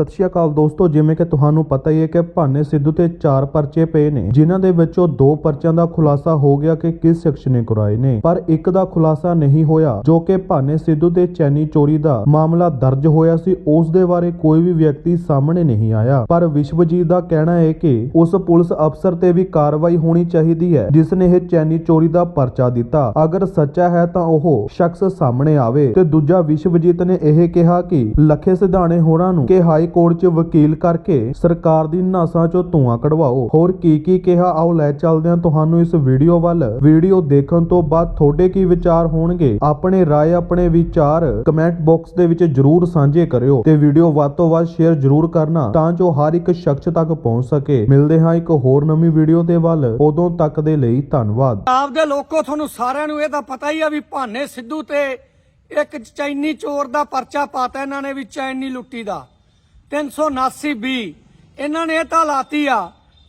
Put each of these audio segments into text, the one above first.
ਸਤਿ ਸ਼੍ਰੀ ਅਕਾਲ ਦੋਸਤੋ, ਜਿਵੇਂ ਕਿ ਤੁਹਾਨੂੰ ਪਤਾ ਹੀ ਹੈ ਕਿ ਭਾਨੇ ਸਿੱਧੂ ਤੇ ਚਾਰ ਪਰਚੇ ਪਏ ਨੇ, ਜਿਨ੍ਹਾਂ ਦੇ ਵਿੱਚੋਂ ਦੋ ਪਰਚਿਆਂ ਦਾ ਖੁਲਾਸਾ ਹੋ ਗਿਆ ਕਿ ਕਿਸ ਸ਼ਖਸ ਨੇ ਕਰਾਏ ਨੇ। ਪਰ ਇੱਕ ਦਾ ਖੁਲਾਸਾ ਨਹੀਂ ਹੋਇਆ, ਜੋ ਕਿ ਭਾਨੇ ਸਿੱਧੂ ਤੇ ਚੈਨੀ ਚੋਰੀ ਦਾ ਮਾਮਲਾ ਦਰਜ ਹੋਇਆ ਸੀ, ਉਸ ਦੇ ਬਾਰੇ ਕੋਈ ਵੀ ਵਿਅਕਤੀ ਸਾਹਮਣੇ ਨਹੀਂ ਆਇਆ। ਪਰ ਵਿਸ਼ਵਜੀਤ ਦਾ ਕਹਿਣਾ ਹੈ ਕਿ ਉਸ ਪੁਲਿਸ ਅਫਸਰ ਤੇ ਵੀ ਕਾਰਵਾਈ ਹੋਣੀ ਚਾਹੀਦੀ ਹੈ, ਜਿਸ ਨੇ ਇਹ ਚੈਨੀ ਚੋਰੀ ਦਾ ਪਰਚਾ ਦਿੱਤਾ। ਅਗਰ ਸੱਚਾ ਹੈ ਤਾਂ ਉਹ ਸ਼ਖਸ ਸਾਹਮਣੇ ਆਵੇ। ਤੇ ਦੂਜਾ, ਵਿਸ਼ਵਜੀਤ ਨੇ ਇਹ ਕਿਹਾ ਕਿ ਲੱਖੇ ਸਿਧਾਣੇ ਹੋਰਾਂ ਨੂੰ ਕਿ ਹਾਈ ਕੋਰਟ 'ਚ ਵਕੀਲ ਕਰਕੇ ਸਰਕਾਰ ਦੀ ਨਾਸਾਂ 'ਚੋਂ ਧੂਆਂ ਕਢਵਾਓ। ਹੋਰ ਕੀ ਕੀ ਕਿਹਾ? ਆਓ ਲੈ ਚੱਲਦੇ ਹਾਂ ਤੁਹਾਨੂੰ ਇਸ ਵੀਡੀਓ ਵੱਲ। ਵੀਡੀਓ ਦੇਖਣ ਤੋਂ ਬਾਅਦ ਤੁਹਾਡੇ ਕੀ ਵਿਚਾਰ ਹੋਣਗੇ? ਆਪਣੇ ਰਾਏ, ਆਪਣੇ ਵਿਚਾਰ ਕਮੈਂਟ ਬਾਕਸ ਦੇ ਵਿੱਚ ਜਰੂਰ ਸਾਂਝੇ ਕਰਿਓ ਤੇ ਵੀਡੀਓ ਵੱਧ ਤੋਂ ਵੱਧ ਸ਼ੇਅਰ ਜਰੂਰ ਕਰਨਾ ਤਾਂ ਜੋ ਹਰ ਇੱਕ ਸ਼ਖਸ ਤੱਕ ਪਹੁੰਚ ਸਕੇ। ਮਿਲਦੇ ਹਾਂ ਇੱਕ ਹੋਰ ਨਵੀਂ ਵੀਡੀਓ ਦੇ ਵੱਲ। ਉਦੋਂ ਤੱਕ ਦੇ ਲਈ ਧੰਨਵਾਦ। ਪੰਜਾਬ ਦੇ ਲੋਕੋ ਤੁਹਾਨੂੰ ਸਾਰਿਆਂ ਨੂੰ ਇਹ ਤਾਂ ਪਤਾ ਹੀ ਆ ਵੀ ਭਾਨੇ ਸਿੱਧੂ ਤੇ ਇੱਕ ਚੈਨੀ ਚੋਰ ਦਾ ਪਰਚਾ ਪਾਤਾ ਇਹਨਾਂ ਨੇ ਵੀ ਚੈਨੀ ਲੁੱਟੀ ਦਾ। 379 ਬੀ। ਇਹਨਾਂ ਨੇ ਇਹ ਤਾਂ ਲਾਤੀ ਆ,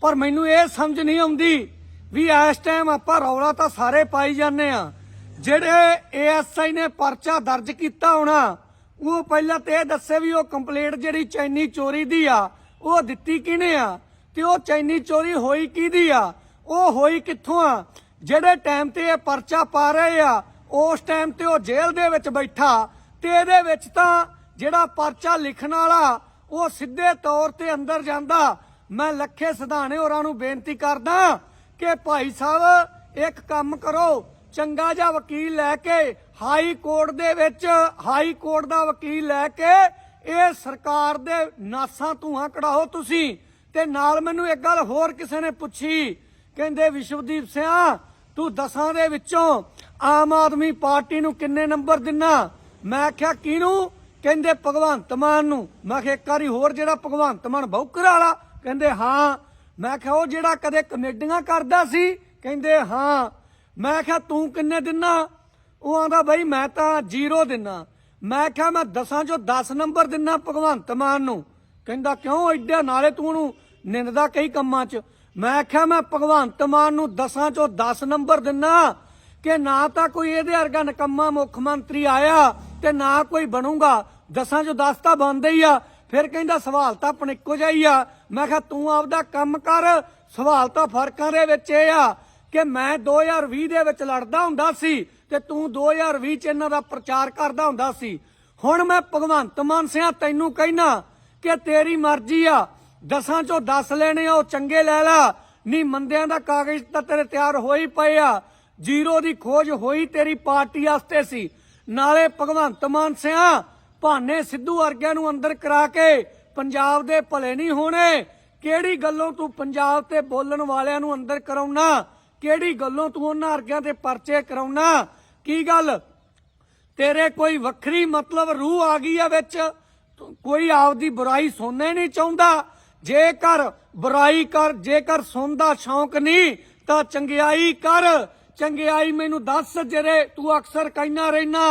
ਪਰ ਮੈਨੂੰ ਇਹ ਸਮਝ ਨਹੀਂ ਆਉਂਦੀ ਵੀ ਇਸ ਟਾਈਮ ਆਪਾਂ ਰੌਲਾ ਤਾਂ ਸਾਰੇ ਪਾਈ ਜਾਂਦੇ ਆ। ਜਿਹੜੇ ਏਐਸਆਈ ਨੇ ਪਰਚਾ ਦਰਜ ਕੀਤਾ ਹੋਣਾ, ਉਹ ਪਹਿਲਾਂ ਤੇ ਇਹ ਦੱਸੇ ਵੀ ਉਹ ਕੰਪਲੀਟ ਜਿਹੜੀ ਚੈਨੀ ਚੋਰੀ ਦੀ ਆ, ਉਹ ਦਿੱਤੀ ਕਿਹਨੇ ਆ? ਤੇ ਉਹ ਚੈਨੀ ਚੋਰੀ ਹੋਈ ਕਿਹਦੀ ਆ? ਉਹ ਹੋਈ ਕਿੱਥੋਂ ਆ? ਜਿਹੜੇ ਟਾਈਮ ਤੇ ਇਹ ਪਰਚਾ ਪਾ ਰਹੇ ਆ, ਉਸ ਟਾਈਮ ਤੇ ਉਹ ਜੇਲ੍ਹ ਦੇ ਵਿੱਚ ਬੈਠਾ, ਤੇ ਇਹਦੇ ਵਿੱਚ ਤਾਂ ਜਿਹੜਾ ਪਰਚਾ ਲਿਖਣ ਵਾਲਾ ਉਹ ਸਿੱਧੇ ਤੌਰ ਤੇ ਅੰਦਰ ਜਾਂਦਾ। ਮੈਂ ਲੱਖੇ ਸਿਧਾਣੇ ਹੋਰਾਂ ਨੂੰ ਬੇਨਤੀ ਕਰਦਾ ਕਿ ਭਾਈ ਸਾਹਿਬ, ਇੱਕ ਕੰਮ ਕਰੋ। ਚੰਗਾ ਜਿਹਾ ਵਕੀਲ ਲੈ ਕੇ ਹਾਈ ਕੋਰਟ ਦੇ ਵਿੱਚ, ਹਾਈ ਕੋਰਟ ਦਾ ਵਕੀਲ ਲੈ ਕੇ ਇਹ ਸਰਕਾਰ ਦੇ ਨਾਸਾਂ ਧੂਆਂ ਕਢਾਓ ਤੁਸੀਂ। ਤੇ ਨਾਲ ਮੈਨੂੰ ਇੱਕ ਗੱਲ ਹੋਰ ਕਿਸੇ ਨੇ ਪੁੱਛੀ। ਕਹਿੰਦੇ, ਵਿਸ਼ਵਦੀਪ ਸਿਆ, ਤੂੰ ਦਸਾਂ ਦੇ ਵਿੱਚੋਂ ਆਮ ਆਦਮੀ ਪਾਰਟੀ ਨੂੰ ਕਿੰਨੇ ਨੰਬਰ ਦਿਨਾ? ਮੈਂ ਆਖਿਆ, ਕਿਹਨੂੰ? ਕਹਿੰਦੇ ਭਗਵੰਤ ਮਾਨ ਨੂੰ। ਮੈਂ ਕਿਹਾ ਇੱਕ ਵਾਰੀ ਹੋਰ ਜਿਹੜਾ ਭਗਵੰਤ ਮਾਨ ਬੌਕਰ ਵਾਲਾ, ਕਹਿੰਦੇ ਹਾਂ। ਮੈਂ ਕਿਹਾ ਉਹ ਜਿਹੜਾ ਕਦੇ ਕਮੇਡੀਆਂ ਕਰਦਾ ਸੀ, ਕਹਿੰਦੇ ਹਾਂ। ਮੈਂ ਕਿਹਾ ਤੂੰ ਕਿੰਨੇ ਦਿਨਾ? ਉਹ ਆਂਦਾ ਬਈ ਮੈਂ ਤਾਂ ਜ਼ੀਰੋ ਦਿਨਾ। ਮੈਂ ਕਿਹਾ ਮੈਂ 10 ਚੋਂ 10 ਨੰਬਰ ਦਿਨਾ ਭਗਵੰਤ ਮਾਨ ਨੂੰ। ਕਹਿੰਦਾ ਕਿਉਂ ਐਡਾ ਨਾਲੇ ਤੂੰ ਨੂੰ ਨਿੰਦਦਾ ਕਈ ਕੰਮਾਂ 'ਚ? ਮੈਂ ਕਿਹਾ ਮੈਂ ਭਗਵੰਤ ਮਾਨ ਨੂੰ 10 ਚੋਂ 10 ਨੰਬਰ ਦਿਨਾ। ਕਿ ਨਾ ਤਾਂ ਕੋਈ ਇਹਦੇ ਵਰਗਾ ਨਕੰਮਾ ਮੁੱਖ ਮੰਤਰੀ ਆਇਆ ਤੇ ਨਾ ਕੋਈ ਬਣੂਗਾ। 10 ਚੋਂ 10 ਤਾਂ ਬਣਦੇ ਹੀ ਆ। ਫਿਰ ਕਹਿੰਦਾ ਸਵਾਲ ਤਾਂ ਆਪਣੇ ਇੱਕੋ ਜਿਹਾ ਹੀ ਆ। ਮੈਂ ਕਿਹਾ ਤੂੰ ਆਪਦਾ ਕੰਮ ਕਰ। ਸਵਾਲ ਤਾਂ ਫਰਕਾਂ ਦੇ ਵਿੱਚ ਇਹ ਆ ਕਿ ਮੈਂ 2020 ਦੇ ਵਿੱਚ ਲੜਦਾ ਹੁੰਦਾ ਸੀ ਤੇ ਤੂੰ 2020 ਚ ਇਹਨਾਂ ਦਾ ਪ੍ਰਚਾਰ ਕਰਦਾ ਹੁੰਦਾ ਸੀ। ਹੁਣ ਮੈਂ ਭਗਵੰਤ ਮਾਨ ਸਿਆ ਤੈਨੂੰ ਕਹਿਣਾ ਕਿ ਤੇਰੀ ਮਰਜ਼ੀ ਆ। ਦਸਾਂ ਚੋਂ 10 ਲੈਣੇ ਆ, ਉਹ ਚੰਗੇ ਲੈ ਲਾ। ਨਹੀਂ ਮੰਦਿਆਂ ਦਾ ਕਾਗਜ਼ ਤਾਂ ਤੇਰੇ ਤਿਆਰ ਹੋਈ ਪਏ ਆ। ਜ਼ੀਰੋ ਦੀ ਖੋਜ ਹੋਈ ਤੇਰੀ ਪਾਰਟੀ ਵਾਸਤੇ ਸੀ। ਨਾਲੇ ਭਗਵੰਤ ਮਾਨ ਸਿਆ, ਭਾਨੇ ਸਿੱਧੂ ਵਰਗਿਆਂ ਨੂੰ ਅੰਦਰ ਕਰਾ ਕੇ ਪੰਜਾਬ ਦੇ ਭਲੇ ਨਹੀਂ ਹੋਣੇ। ਕਿਹੜੀ ਗੱਲੋਂ ਤੂੰ ਪੰਜਾਬ ਤੇ ਬੋਲਣ ਵਾਲਿਆਂ ਨੂੰ ਅੰਦਰ ਕਰਾਉਣਾ? ਕਿਹੜੀ ਗੱਲੋਂ ਤੂੰ ਉਹਨਾਂ ਵਰਗਿਆਂ ਤੇ ਪਰਚੇ ਕਰਾਉਣਾ? ਕੀ ਗੱਲ? ਤੇਰੇ ਕੋਈ ਵੱਖਰੀ ਮਤਲਬ ਰੂਹ ਆ ਗਈ ਆ ਵਿੱਚ? ਕੋਈ ਆਪਦੀ ਬੁਰਾਈ ਸੁਣਨਾ ਹੀ ਨਹੀਂ ਚਾਹੁੰਦਾ। ਜੇਕਰ ਬੁਰਾਈ ਕਰ, ਜੇਕਰ ਸੁਣਦਾ ਸ਼ੌਂਕ ਨਹੀਂ, ਤਾਂ ਚੰਗਿਆਈ ਕਰ। ਚੰਗਿਆਈ ਮੈਨੂੰ ਦੱਸ ਜਿਹੜੇ ਤੂੰ ਅਕਸਰ ਕਹਿਣਾ ਰਹਿਣਾ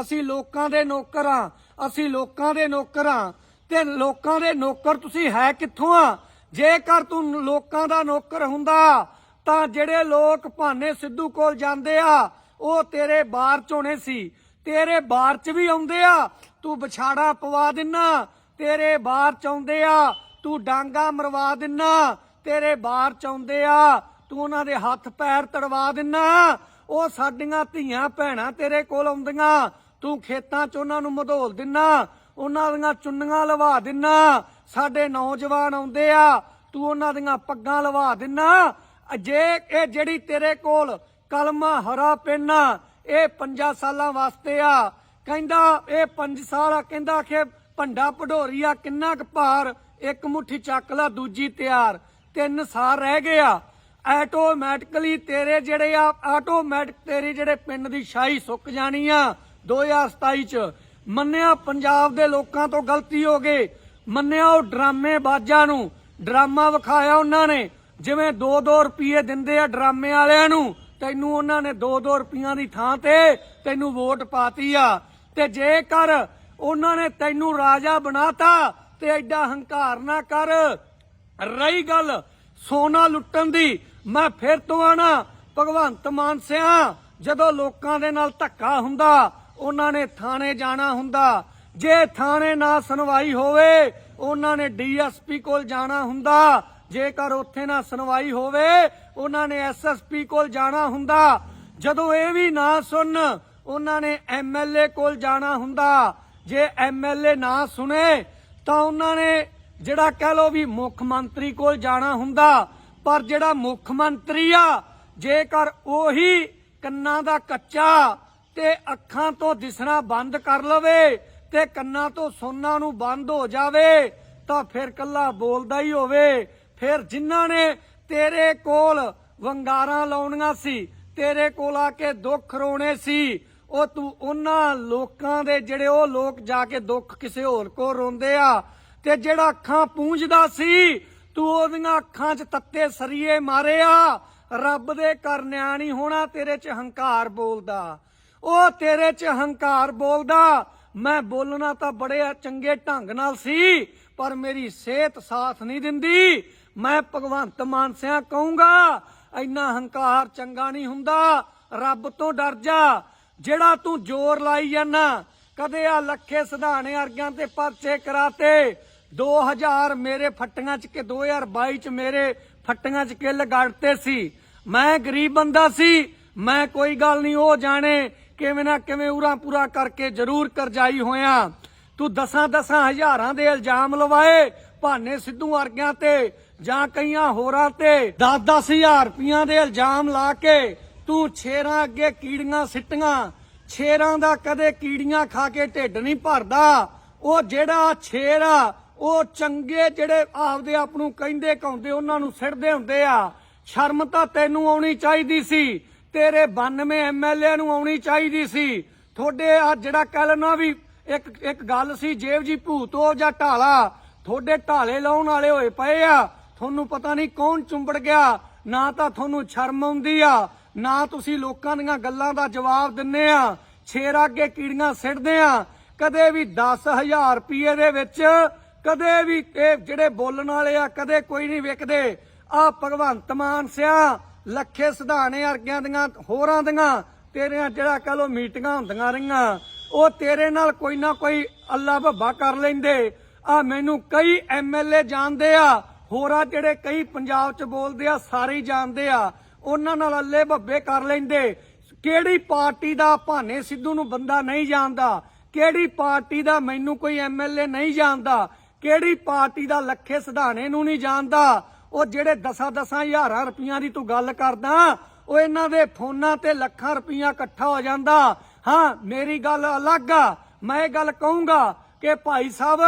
ਅਸੀਂ ਲੋਕਾਂ ਦੇ ਨੌਕਰ ਆ, ਅਸੀਂ ਲੋਕਾਂ ਦੇ ਨੌਕਰ ਆ। ਤੇ ਲੋਕਾਂ ਦੇ ਨੌਕਰ ਤੁਸੀਂ ਹੈ ਕਿੱਥੋਂ ਆ? ਜੇਕਰ ਤੂੰ ਲੋਕਾਂ ਦਾ ਨੌਕਰ ਹੁੰਦਾ, ਤਾਂ ਜਿਹੜੇ ਲੋਕ ਭਾਨੇ ਸਿੱਧੂ ਕੋਲ ਜਾਂਦੇ ਆ, ਉਹ ਤੇਰੇ ਬਾਰ ਚੋਣੇ ਸੀ। ਤੇਰੇ ਬਾਰ ਚ ਵੀ ਆਉਂਦੇ ਆ, ਤੂੰ ਵਿਛਾੜਾ ਪਵਾ ਦਿੰਨਾ। ਤੇਰੇ ਬਾਰ ਚ ਆਉਂਦੇ ਆ, ਤੂੰ ਡਾਂਗਾ ਮਰਵਾ ਦਿੰਨਾ। ਤੇਰੇ ਬਾਰ ਚ ਆਉਂਦੇ ਆ ਤੂੰ ਉਹਨਾਂ ਦੇ ਹੱਥ ਪੈਰ ਤੜਵਾ ਦਿੰਨਾ। ਉਹ ਸਾਡੀਆਂ ਧੀਆਂ ਭੈਣਾਂ ਤੇਰੇ ਕੋਲ ਆਉਂਦੀਆਂ। ਤੂੰ ਖੇਤਾਂ 'ਚ ਉਹਨਾਂ ਨੂੰ ਮਧੋਲ ਦਿੰਨਾ। ਉਹਨਾਂ ਦੀਆਂ ਚੁੰਨੀਆਂ ਲਵਾ ਦਿੰਨਾ। ਸਾਡੇ ਨੌਜਵਾਨ ਆਉਂਦੇ ਆ, ਤੂੰ ਉਹਨਾਂ ਦੀਆਂ ਪੱਗਾਂ ਲਵਾ ਦਿੰਨਾ। ਜੇ ਇਹ ਜਿਹੜੀ ਤੇਰੇ ਕੋਲ ਕਲਮਾ, ਹਰਾ ਪੈਨਾ ਇਹ 5 ਸਾਲਾਂ ਵਾਸਤੇ ਆ। ਕਹਿੰਦਾ, ਇਹ 5 ਸਾਲ ਆ। ਕਹਿੰਦਾ ਕਿ ਭੰਡਾ ਭਡੋਰੀ ਆ ਕਿੰਨਾ ਕੁ ਭਾਰ, ਇੱਕ ਮੁੱਠੀ ਚੱਕ ਲਾ, ਦੂਜੀ ਤਿਆਰ। ਤਿੰਨ ਸਾਲ ਰਹਿ ਗਏ ਆ। ਆਟੋਮੈਟਿਕਲੀ ਤੇਰੇ ਜਿਹੜੇ ਆ, ਆਟੋਮੈਟਿਕ ਤੇਰੀ ਜਿਹੜੇ ਪਿੰਡ ਦੀ ਸ਼ਾਹੀ ਸੁੱਕ ਜਾਣੀ ਆ 2027 ਚ। ਮੰਨਿਆ ਪੰਜਾਬ ਦੇ ਲੋਕਾਂ ਤੋਂ ਗਲਤੀ ਹੋ ਗਈ। ਮੰਨਿਆ ਉਹ ਡਰਾਮੇ ਬਾਜਾਂ ਨੂੰ। ਡਰਾਮਾ ਵਿਖਾਇਆ ਉਹਨਾਂ ਨੇ। ਜਿਵੇਂ 2-2 ਰੁਪਏ ਦਿੰਦੇ ਆ ਡਰਾਮੇ ਵਾਲਿਆਂ ਨੂੰ, ਤੈਨੂੰ ਉਹਨਾਂ ਨੇ 2-2 ਰੁਪਈਆਂ ਦੀ ਥਾਂ ਤੇ ਤੈਨੂੰ ਵੋਟ ਪਾਤੀ ਆ। ਤੇ ਜੇਕਰ ਉਹਨਾਂ ਨੇ ਤੈਨੂੰ ਰਾਜਾ ਬਣਾਤਾ ਤੇ ਐਡਾ ਹੰਕਾਰ ਨਾ ਕਰ। ਰਹੀ ਗੱਲ ਸੋਨਾ ਲੁੱਟਣ ਦੀ। ਮੈਂ ਫਿਰ ਤੋਂ ਆਣਾ। ਭਗਵੰਤ ਮਾਨ ਸਿਆ, ਜਦੋਂ ਲੋਕਾਂ ਦੇ ਨਾਲ ਧੱਕਾ ਹੁੰਦਾ, ਉਹਨਾਂ ਨੇ ਥਾਣੇ ਜਾਣਾ ਹੁੰਦਾ। ਜੇ ਥਾਣੇ ਨਾ ਸੁਣਵਾਈ ਹੋਵੇ, ਉਹਨਾਂ ਨੇ ਡੀਐਸਪੀ ਕੋਲ ਜਾਣਾ ਹੁੰਦਾ। ਜੇਕਰ ਉੱਥੇ ਨਾ ਸੁਣਵਾਈ ਹੋਵੇ, ਉਹਨਾਂ ਨੇ ਐਸਐਸਪੀ ਕੋਲ ਜਾਣਾ ਹੁੰਦਾ। ਜਦੋਂ ਇਹ ਵੀ ਨਾ ਸੁਣ, ਉਹਨਾਂ ਨੇ ਐਮਐਲਏ ਕੋਲ ਜਾਣਾ ਹੁੰਦਾ। ਜੇ ਐਮਐਲਏ ਨਾ ਸੁਣੇ, ਤਾਂ ਉਹਨਾਂ ਨੇ ਜਿਹੜਾ ਕਹਿ ਲੋ ਵੀ ਮੁੱਖ ਮੰਤਰੀ ਕੋਲ ਜਾਣਾ ਹੁੰਦਾ। ਪਰ ਜਿਹੜਾ ਮੁੱਖ ਮੰਤਰੀ ਆ, ਜੇਕਰ ਉਹੀ ਕੰਨਾਂ ਦਾ ਕੱਚਾ ਤੇ ਅੱਖਾਂ ਤੋਂ ਦਿਸਣਾ ਬੰਦ ਕਰ ਲਵੇ ਤੇ ਕੰਨਾਂ ਤੋਂ ਸੁਣਨਾ ਨੂੰ ਬੰਦ ਹੋ ਜਾਵੇ, ਤਾਂ ਫਿਰ ਕੱਲਾ ਬੋਲਦਾ ਹੀ ਹੋਵੇ। ਫਿਰ ਜਿਨ੍ਹਾਂ ਨੇ ਤੇਰੇ ਕੋਲ ਵੰਗਾਰਾਂ ਲਾਉਣੀਆਂ ਸੀ, ਤੇਰੇ ਕੋਲ ਆ ਕੇ ਦੁੱਖ ਰੋਣੇ ਸੀ, ਉਹ ਤੂੰ ਉਹਨਾਂ ਲੋਕਾਂ ਦੇ ਜਿਹੜੇ ਉਹ ਲੋਕ ਜਾ ਕੇ ਦੁੱਖ ਕਿਸੇ ਹੋਰ ਕੋ ਰੋਂਦੇ ਆ, ਤੇ ਜਿਹੜਾ ਅੱਖਾਂ ਪੂੰਝਦਾ ਸੀ ਤੂੰ ਉਹਦੀਆਂ ਅੱਖਾਂ 'ਚ ਤੱਤੇ ਸਰੀਏ ਮਾਰਿਆ। ਰੱਬ ਦੇ ਘਰ ਨਿਆ ਹੋਣਾ, ਤੇਰੇ 'ਚ ਹੰਕਾਰ ਬੋਲਦਾ। ਉਹ ਤੇਰੇ 'ਚ ਹੰਕਾਰ ਬੋਲਦਾ। ਮੈਂ ਬੋਲਣਾ ਤਾਂ ਬੜੇ ਚੰਗੇ ਢੰਗ ਨਾਲ ਸੀ, ਪਰ ਮੇਰੀ ਸਿਹਤ ਸਾਥ ਨਹੀਂ ਦਿੰਦੀ। ਮੈਂ ਭਗਵੰਤ ਮਾਨ ਸਿਆ ਕਹੂੰਗਾ, ਇੰਨਾ ਹੰਕਾਰ ਚੰਗਾ ਨਹੀਂ ਹੁੰਦਾ, ਰੱਬ ਤੋਂ ਡਰ ਜਾ। ਜਿਹੜਾ ਤੂੰ ਜ਼ੋਰ ਲਾਈ ਜਾਂਦਾ, ਕਦੇ ਆ ਲੱਖੇ ਸਿਧਾਣੇ ਵਰਗਿਆਂ ਤੇ ਪਰਚੇ ਕਰਾਤੇ 2000 ਮੇਰੇ ਫੱਟੀਆਂ ਚ ਕਿ 2022 ਚ ਮੇਰੇ ਫੱਟੀਆਂ ਚ ਕਿੱਲ ਗੜਤੇ ਸੀ। ਮੈਂ ਗਰੀਬ ਬੰਦਾ ਸੀ। ਮੈਂ ਕੋਈ ਗੱਲ ਨਹੀਂ, ਉਹ ਜਾਣੇ ਕਿਵੇਂ ਨਾ ਕਿਵੇਂ ਉਰਾ ਪੂਰਾ ਕਰਕੇ ਜ਼ਰੂਰ ਕਰਜਾਈ ਹੋਇਆ। ਤੂੰ ਦਸਾਂ ਦਸਾਂ ਹਜ਼ਾਰਾਂ ਦੇ ਇਲਜ਼ਾਮ ਲਵਾਏ, ਭਾਨੇ ਸਿੱਧੂ ਵਰਗਿਆਂ ਤੇ ਜਾਂ ਕਈਆਂ ਹੋਰਾਂ ਤੇ। 10-10 ਹਜ਼ਾਰ ਰੁਪਈਆਂ ਦੇ ਇਲਜ਼ਾਮ ਲਾ ਕੇ ਤੂੰ ਛੇਰਾਂ ਅੱਗੇ ਕੀੜੀਆਂ ਸਿੱਟੀਆਂ। ਛੇਰਾਂ ਦਾ ਕਦੇ ਕੀੜੀਆਂ ਖਾ ਕੇ ਢਿੱਡ ਨਹੀਂ ਭਰਦਾ। ਉਹ ਜਿਹੜਾ ਛੇਰ ਆ ਉਹ ਚੰਗੇ ਜਿਹੜੇ ਆਪਦੇ ਆਪ ਨੂੰ ਕਹਿੰਦੇ ਕਹਾਉਂਦੇ ਉਹਨਾਂ ਨੂੰ ਸਿੱਟਦੇ ਹੁੰਦੇ ਆ। ਸ਼ਰਮ ਤਾਂ ਤੈਨੂੰ ਆਉਣੀ ਚਾਹੀਦੀ ਸੀ, ਤੇਰੇ 92 ਐਮਐਲਏ ਨੂੰ ਆਉਣੀ ਚਾਹੀਦੀ ਸੀ। ਤੁਹਾਡੇ ਆ ਜਿਹੜਾ ਕੱਲ ਨਾ ਵੀ ਇੱਕ ਇੱਕ ਗੱਲ ਸੀ, ਜੇਬ ਜੀ ਭੂਤੋ ਜਾਂ ਢਾਲਾ, ਤੁਹਾਡੇ ਢਾਲੇ ਲਾਉਣ ਵਾਲੇ ਹੋਏ ਪਏ ਆ। ਤੁਹਾਨੂੰ ਪਤਾ ਨਹੀਂ ਕੌਣ ਚੁੰਬੜ ਗਿਆ, ਨਾ ਤਾਂ ਤੁਹਾਨੂੰ ਸ਼ਰਮ ਆਉਂਦੀ ਆ, ਨਾ ਤੁਸੀਂ ਲੋਕਾਂ ਦੀਆਂ ਗੱਲਾਂ ਦਾ ਜਵਾਬ ਦਿੰਨੇ ਆ। ਛੇਰ ਅੱਗੇ ਕੀੜੀਆਂ ਸਿੱਟਦੇ ਆ। ਕਦੇ ਵੀ 10000 ਰੁਪਏ ਦੇ ਵਿੱਚ ਕਦੇ ਵੀ ਇਹ ਜਿਹੜੇ ਬੋਲਣ ਵਾਲੇ ਆ, ਕਦੇ ਕੋਈ ਨਹੀਂ ਵਿਕਦੇ ਆ ਭਗਵੰਤ ਮਾਨ ਸਿਆ, ਲੱਖੇ ਸਿਧਾਣੇ ਅਰਗਿਆਂ ਦੀਆਂ, ਹੋਰਾਂ ਦੀਆਂ, ਤੇਰੀਆਂ ਜਿਹੜਾ ਕਹ ਲੋ ਮੀਟਿੰਗਾਂ ਹੁੰਦੀਆਂ ਰਹੀਆਂ, ਉਹ ਤੇਰੇ ਨਾਲ ਕੋਈ ਨਾ ਕੋਈ ਅੱਲਾ ਬੱਬਾ ਕਰ ਲੈਂਦੇ। ਆ ਮੈਨੂੰ ਕਈ ਐਮਐਲਏ ਜਾਣਦੇ ਆ, ਹੋਰਾਂ ਜਿਹੜੇ ਕਈ ਪੰਜਾਬ 'ਚ ਬੋਲਦੇ ਆ, ਸਾਰੇ ਜਾਣਦੇ ਆ। ਉਹਨਾਂ ਨਾਲ ਅੱਲੇ ਬੱਬੇ ਕਰ ਲੈਂਦੇ। ਕਿਹੜੀ ਪਾਰਟੀ ਦਾ ਭਾਨੇ ਸਿੱਧੂ ਨੂੰ ਬੰਦਾ ਨਹੀਂ ਜਾਣਦਾ? ਕਿਹੜੀ ਪਾਰਟੀ ਦਾ ਮੈਨੂੰ ਕੋਈ ਐਮਐਲਏ ਨਹੀਂ ਜਾਣਦਾ? ਕਿਹੜੀ ਪਾਰਟੀ ਦਾ ਲੱਖੇ ਸਿਧਾਣੇ ਨੂੰ ਨਹੀਂ ਜਾਣਦਾ? ਉਹ ਜਿਹੜੇ ਦਸਾਂ ਦਸਾਂ ਹਜ਼ਾਰਾਂ ਰੁਪਈਆਂ ਦੀ ਤੂੰ ਗੱਲ ਕਰਦਾ, ਉਹ ਇਹਨਾਂ ਦੇ ਫੋਨਾਂ ਤੇ ਲੱਖਾਂ ਰੁਪਈਆ ਇਕੱਠਾ ਹੋ ਜਾਂਦਾ। ਹਾਂ, ਮੇਰੀ ਗੱਲ ਅਲੱਗ ਆ। ਮੈਂ ਇਹ ਗੱਲ ਕਹੂੰਗਾ ਕਿ ਭਾਈ ਸਾਹਿਬ,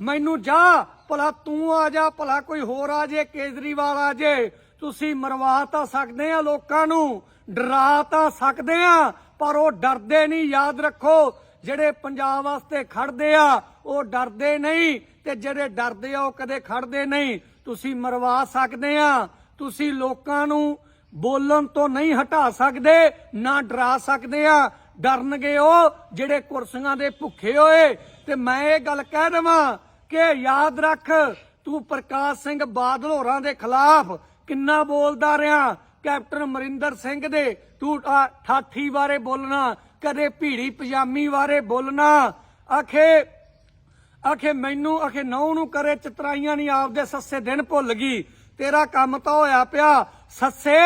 ਮੈਨੂੰ ਜਾ, ਭਲਾ ਤੂੰ ਆ ਜਾ, ਭਲਾ ਕੋਈ ਹੋਰ ਆ ਜੇ, ਕੇਜਰੀਵਾਲ ਆ ਜੇ। ਤੁਸੀਂ ਮਰਵਾ ਤਾਂ ਸਕਦੇ ਆ ਲੋਕਾਂ ਨੂੰ, ਡਰਾ ਤਾਂ ਸਕਦੇ ਆ, ਪਰ ਉਹ ਡਰਦੇ ਨਹੀਂ, ਯਾਦ ਰੱਖੋ। ਜਿਹੜੇ ਪੰਜਾਬ ਵਾਸਤੇ ਖੜਦੇ ਆ, ਉਹ ਡਰਦੇ ਨਹੀਂ ਤੇ ਜਿਹੜੇ ਡਰਦੇ ਆ, ਉਹ ਕਦੇ ਖੜਦੇ ਨਹੀਂ। ਤੁਸੀਂ ਮਰਵਾ ਸਕਦੇ ਆ, ਤੁਸੀਂ ਲੋਕਾਂ ਨੂੰ ਬੋਲਣ ਤੋਂ ਨਹੀਂ ਹਟਾ ਸਕਦੇ, ਨਾ ਡਰਾ ਸਕਦੇ ਆ। ਡਰਨਗੇ ਉਹ ਜਿਹੜੇ ਕੁਰਸੀਆਂ ਦੇ ਭੁੱਖੇ ਹੋਏ। ਤੇ ਮੈਂ ਇਹ ਗੱਲ ਕਹਿ ਦਵਾਂ ਕਿ ਯਾਦ ਰੱਖ, ਤੂੰ ਪ੍ਰਕਾਸ਼ ਸਿੰਘ ਬਾਦਲ ਹੋਰਾਂ ਦੇ ਖਿਲਾਫ ਕਿੰਨਾ ਬੋਲਦਾ ਰਿਹਾ ਕੈਪਟਨ ਅਮਰਿੰਦਰ ਸਿੰਘ ਦੇ ਤੂੰ ਠਾਠੀ ਬਾਰੇ ਬੋਲਣਾ, ਕਦੇ ਭੀੜੀ ਪਜਾਮੀ ਬਾਰੇ ਬੋਲਣਾ। ਆਖੇ ਆਖੇ ਮੈਨੂੰ, ਆਖੇ ਨੌ ਨੂੰ ਕਰੇ ਚਤਰਾਈਆਂ ਨਹੀਂ ਆਪਦੇ ਸੱਸੇ ਦਿਨ ਭੁੱਲ ਗਈ। ਤੇਰਾ ਕੰਮ ਤਾਂ ਹੋਇਆ ਪਿਆ, ਸੱਸੇ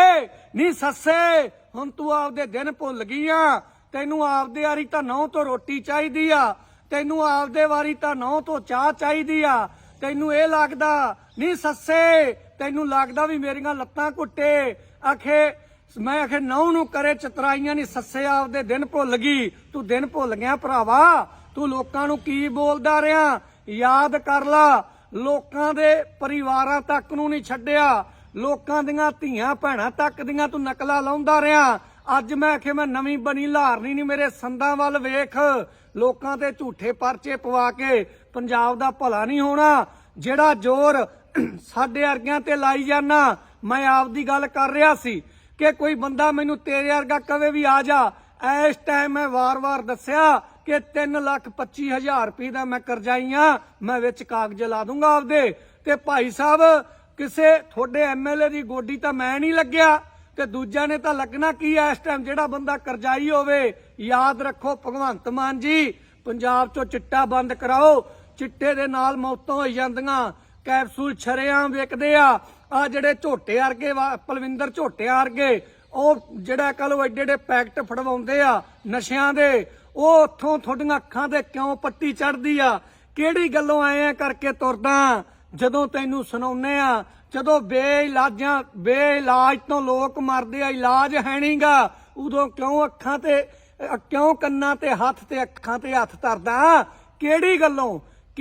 ਨਹੀਂ ਸੱਸੇ, ਹੁਣ ਤੂੰ ਆਪਦੇ ਦਿਨ ਭੁੱਲ ਗਈ ਆ। ਤੈਨੂੰ ਆਪਦੇ ਵਾਰੀ ਤਾਂ ਨੌ ਤੋਂ ਰੋਟੀ ਚਾਹੀਦੀ ਆ, ਤੈਨੂੰ ਆਪਦੇ ਵਾਰੀ ਤਾਂ ਨੌ ਤੋਂ ਚਾਹ ਚਾਹੀਦੀ ਆ। ਤੈਨੂੰ ਇਹ ਲੱਗਦਾ ਨਹੀਂ ਸੱਸੇ, ਤੈਨੂੰ ਲੱਗਦਾ ਵੀ ਮੇਰੀਆਂ ਲੱਤਾਂ ਘੁੱਟੇ ਆਖੇ, ਮੈਂ ਆਖੇ ਨੌ ਨੂੰ ਕਰੇ ਚਤਰਾਈਆਂ ਨਹੀਂ ਸੱਸੇ ਆਪਦੇ ਦਿਨ ਭੁੱਲ ਗਈ। ਤੂੰ ਦਿਨ ਭੁੱਲ ਗਿਆ ਭਰਾਵਾ, ਤੂੰ ਲੋਕਾਂ ਨੂੰ ਕੀ ਬੋਲਦਾ ਰਿਹਾ? ਯਾਦ ਕਰ ਲਾ, ਲੋਕਾਂ ਦੇ ਪਰਿਵਾਰਾਂ ਤੱਕ ਨੂੰ ਨਹੀਂ ਛੱਡਿਆ। ਲੋਕਾਂ ਦੀਆਂ ਧੀਆਂ ਭੈਣਾਂ ਤੱਕ ਦੀਆਂ ਤੂੰ ਨਕਲਾਂ ਲਾਉਂਦਾ ਰਿਹਾ। ਅੱਜ ਮੈਂ ਆਖੇ, ਮੈਂ ਨਵੀਂ ਬਣੀ ਲਾਰਨੀ ਨਹੀਂ ਮੇਰੇ ਸੰਦਾਂ ਵੱਲ ਵੇਖ। ਲੋਕਾਂ ਤੇ ਝੂਠੇ ਪਰਚੇ ਪਵਾ ਕੇ ਪੰਜਾਬ ਦਾ ਭਲਾ ਨਹੀਂ ਹੋਣਾ। ਜਿਹੜਾ ਜ਼ੋਰ ਸਾਡੇ ਅਰਗਿਆਂ ਤੇ ਲਾਈ ਜਾਣਾ ਮੈਂ ਆਪਦੀ ਗੱਲ ਕਰ ਰਿਹਾ ਸੀ ਕਿ ਕੋਈ ਬੰਦਾ ਮੈਨੂੰ ਤੇਰੇ ਵਰਗਾ ਕਵੇ ਵੀ ਆ ਜਾ। ਇਸ ਟਾਈਮ ਮੈਂ ਵਾਰ-ਵਾਰ ਦੱਸਿਆ ਕਿ 3 ਲੱਖ 25 ਹਜ਼ਾਰ ਰੁਪਏ ਦਾ ਮੈਂ ਕਰਜ਼ਾਈਆਂ ਮੈਂ ਵਿੱਚ ਕਾਗਜ਼ ਲਾ ਦੂੰਗਾ ਆਪਦੇ। ਤੇ ਭਾਈ ਸਾਹਿਬ, ਕਿਸੇ ਤੁਹਾਡੇ ਐਮਐਲਏ ਦੀ ਗੋਡੀ ਤਾਂ ਮੈਂ ਨਹੀਂ ਲੱਗਿਆ। ਤੇ ਦੂਜਿਆਂ ਨੇ ਤਾਂ ਲੱਗਣਾ ਕੀ ਐ ਇਸ ਟਾਈਮ ਜਿਹੜਾ ਬੰਦਾ ਕਰਜ਼ਾਈ ਹੋਵੇ। ਯਾਦ ਰੱਖੋ ਭਗਵੰਤ ਮਾਨ ਜੀ, ਪੰਜਾਬ ਚੋਂ ਚਿੱਟਾ ਬੰਦ ਕਰਾਓ। ਚਿੱਟੇ ਦੇ ਨਾਲ ਮੌਤਾਂ ਹੋ ਜਾਂਦੀਆਂ। ਕੈਪਸੂਲ ਛਰਿਆਂ ਵਿਕਦੇ ਆ। ਆ ਜਿਹੜੇ ਝੋਟੇ ਵਰਗੇ ਵਾ- ਪਲਵਿੰਦਰ ਝੋਟੇ ਵਰਗੇ, ਉਹ ਜਿਹੜਾ ਕੱਲ ਉਹ ਐਡੇ ਏਡੇ ਪੈਕਟ ਫੜਵਾਉਂਦੇ ਆ ਨਸ਼ਿਆਂ ਦੇ, ਉਹ ਉੱਥੋਂ ਤੁਹਾਡੀਆਂ ਅੱਖਾਂ ਤੇ ਕਿਉਂ ਪੱਟੀ ਚੜਦੀ ਆ? ਕਿਹੜੀ ਗੱਲੋਂ ਆਏ ਆ ਕਰਕੇ ਤੁਰਦਾ? ਜਦੋਂ ਤੈਨੂੰ ਸੁਣਾਉਨੇ ਆ, ਜਦੋਂ ਬੇਇਲਾਜਾਂ, ਬੇਇਲਾਜ ਤੋਂ ਲੋਕ ਮਰਦੇ ਆ, ਇਲਾਜ ਹੈ ਨਹੀਂਗਾ ਉਦੋਂ ਕਿਉਂ ਅੱਖਾਂ ਤੇ ਕਿਉਂ ਕੰਨਾਂ ਤੇ ਹੱਥ ਤੇ ਅੱਖਾਂ ਤੇ ਹੱਥ ਧਰਦਾ? ਕਿਹੜੀ ਗੱਲੋਂ?